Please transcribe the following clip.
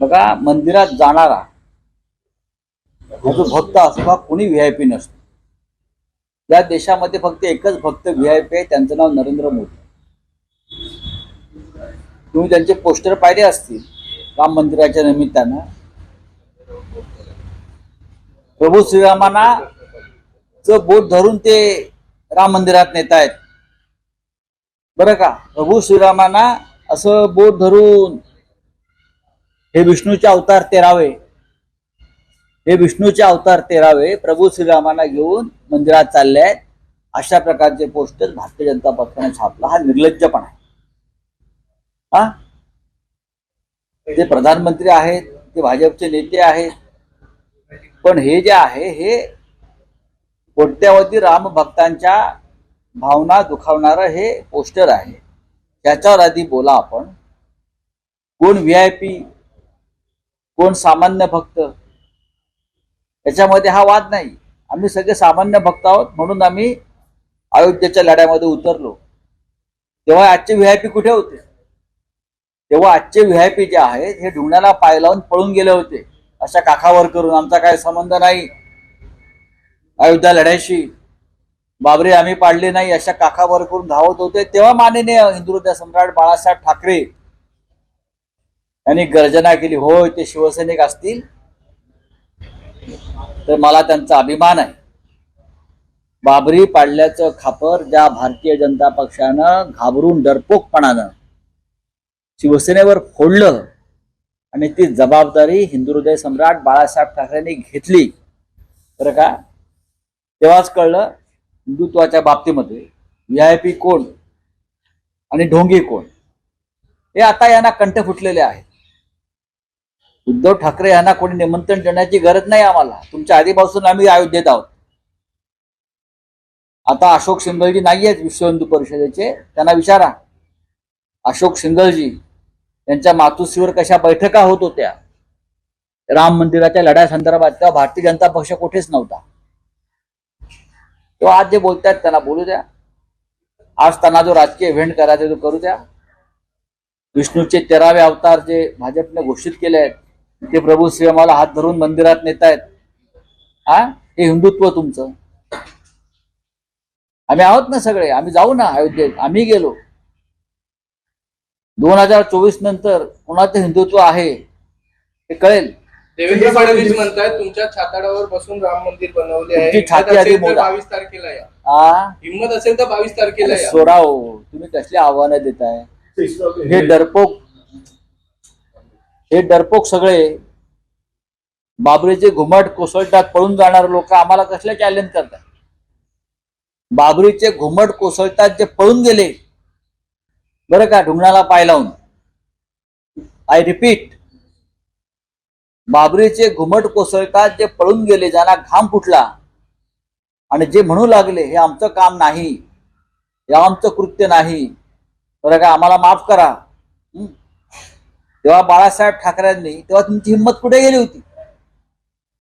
बघा मंदिरात जाणारा जो भक्त असतो हा कोणी व्ही आय पी नसतो. या देशामध्ये फक्त एकच भक्त व्ही आय पी आहे त्यांचं नाव नरेंद्र मोदी. तुम्ही त्यांचे पोस्टर पाहिले असतील राम मंदिराच्या निमित्तानं. प्रभू श्रीरामांना च बोट धरून ते राम मंदिरात नेत आहेत. बरं का? प्रभू श्रीरामांना असं बोट धरून हे विष्णूचे अवतार तेरावे. हे विष्णूचे अवतार तेरावे. प्रभू श्रीरामांना घेऊन मंदिरात चालले आहेत अशा प्रकारचे पोस्टर भारतीय जनता पक्षाने छापला. हा निर्लज्जपणा आहे. हा? ते प्रधानमंत्री आहेत ते भाजपचे नेते आहेत पण हे जे आहे हे कोट्यावधी राम भक्तांच्या भावना दुखावणारं हे पोस्टर आहे. त्याच्यावर आधी बोला आपण. कोण व्ही आय पी कोण सामान्य भक्त? याच्यामध्ये हा वाद नाही. आम्ही सगळे सामान्य भक्त आहोत म्हणून आम्ही अयोध्येच्या लढ्यामध्ये उतरलो. तेव्हा आजचे व्ही आय पी कुठे होते? तेव्हा आजचे व्ही आय पी जे आहेत हे ढुंगणाला पाय लावून पळून गेले होते. अशा काखावर करून आमचा काय संबंध नाही. अयोध्या लढ्याशी बाबरे आम्ही पाडले नाही. अशा काखावर करून धावत होते. तेव्हा माननीय हिंदुहृदय सम्राट बाळासाहेब ठाकरे यांनी गर्जना केली होय ते शिवसैनिक असतील तर मला त्यांचा अभिमान आहे. बाबरी पाडल्याचं खापर ज्या भारतीय जनता पक्षानं घाबरून डरपोकपणानं शिवसेनेवर फोडलं आणि ती जबाबदारी हिंदुहृदय सम्राट बाळासाहेब ठाकरेंनी घेतली. तर का? तेव्हाच कळलं हिंदुत्वाच्या बाबतीमध्ये व्ही आय पी कोण आणि ढोंगी कोण? हे आता यांना कंठ फुटलेले आहेत. उद्धव ठाकरे यांना कोणी निमंत्रण देण्याची गरज नाही आम्हाला. तुमच्या आधीपासून आम्ही अयोध्येत आहोत. आता अशोक सिंगलजी नाही आहेत विश्व हिंदू परिषदेचे. त्यांना विचारा. अशोक सिंगलजी यांच्या मातुश्रीवर कशा बैठका होत होत्या? राम मंदिराच्या लढ्या संदर्भात तेव्हा भारतीय जनता पक्ष कुठेच नव्हता. तेव्हा आज जे बोलतायत त्यांना बोलू द्या. आज त्यांना जो राजकीय इव्हेंट करायचा तो करू द्या. विष्णूचे तेरावे अवतार जे भाजपने घोषित केले आहेत ते प्रभू श्रीरामाला हात धरून मंदिरात नेत आहेत हा? हे हिंदुत्व तुमचं. आम्ही आहोत ना सगळे. आम्ही जाऊ ना अयोध्येत. आम्ही गेलो. दोन हजार चोवीस नंतर कोणाचं हिंदुत्व आहे हे कळेल. देवेंद्र फडणवीस म्हणतायत तुमच्या छाताडावर बसून राम मंदिर बनवले आहे. तुमची छाती आधी. बावीस तारखेला या. हिंमत असेल तर बावीस तारखेला या. सोडा हो. तुम्ही कसली आव्हानं देताय? हे डरपोक हे डरपोक सगळे बाबरीचे घुमट कोसळतात पळून जाणारे लोक आम्हाला कसले चॅलेंज करतात? बाबरीचे घुमट कोसळतात जे पळून गेले बरं का ढुंगणाला पाय लावून. आय रिपीट बाबरीचे घुमट कोसळतात जे पळून गेले ज्यांना घाम फुटला आणि जे म्हणू लागले हे आमचं काम नाही हे आमचं कृत्य नाही बरं का आम्हाला माफ करा. तेव्हा बाळासाहेब ठाकरेंनी तेव्हा तुमची हिंमत कुठे गेली होती?